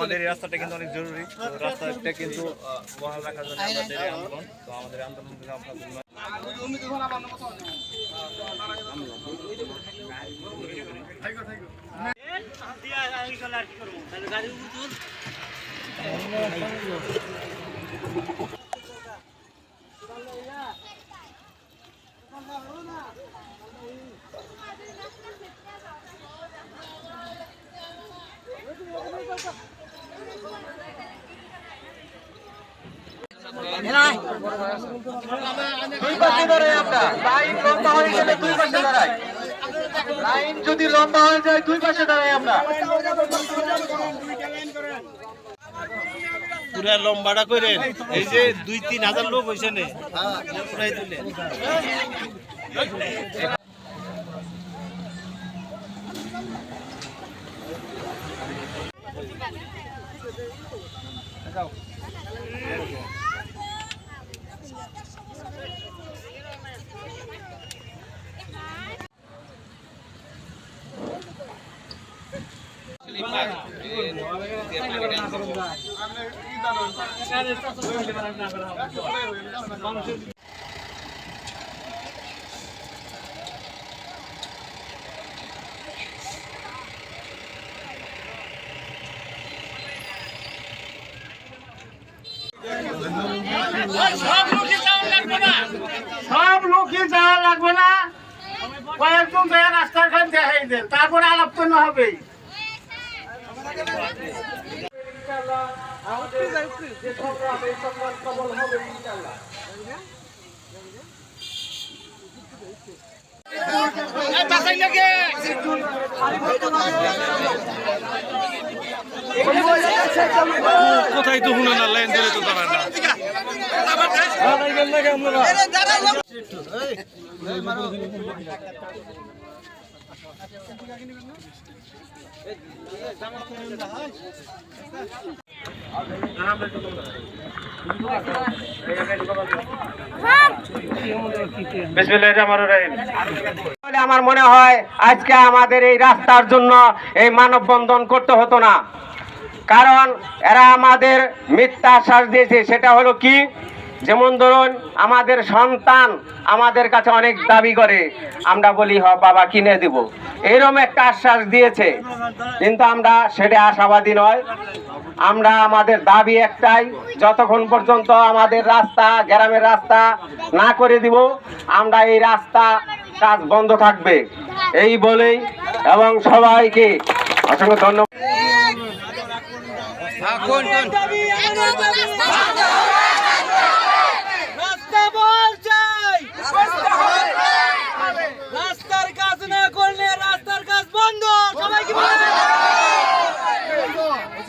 আমাদের এই রাস্তাটা কিন্তু অনেক জরুরি রাস্তাটা কিন্তু বহাল রাখার জন্য আমাদের আন্দোলন তো আমাদের আন্দোলন থেকে আপনার দুই লম্বা হয়ে যদি লম্বা হয়ে যায় দুই পাশে দাঁড়ায় আমরা লম্বাটা করে এই যে দুই তিন হাজার লোক হয়েছে পুরাই সব লোকই যাওয়া লাগবে না। কয়েকজন রাস্তার খান দেখাই দেন। তারপরে আলাপ তো না হবে কোথায় তো হুনো না লাইন ধরে তো দাঁড়ায় না। আমার মনে হয় আজকে আমাদের এই রাস্তার জন্য এই মানববন্ধন করতে হতো না। কারণ এরা আমাদের মিথ্যা আশ্বাস দিয়েছে, সেটা হলো কি? যেমন ধরুন, আমাদের সন্তান আমাদের কাছে অনেক দাবি করে, আমরা বলি, হ, বাবা, কিনে দিব। এরকম একটা আশ্বাস দিয়েছে। কিন্তু আমরা সেটা আশাবাদী নয়। আমরা আমাদের দাবি একটাই, যতক্ষণ পর্যন্ত আমাদের রাস্তা, গ্রামের রাস্তা না করে দিব, আমরা এই রাস্তা কাজ বন্ধ থাকবে। এই বলেই এবং সবাইকে অসংখ্য ধন্যবাদ রাস্তা বল চাই রাস্তার কাজ না করলে রাস্তার কাজ বন্ধ সবাইকে বলে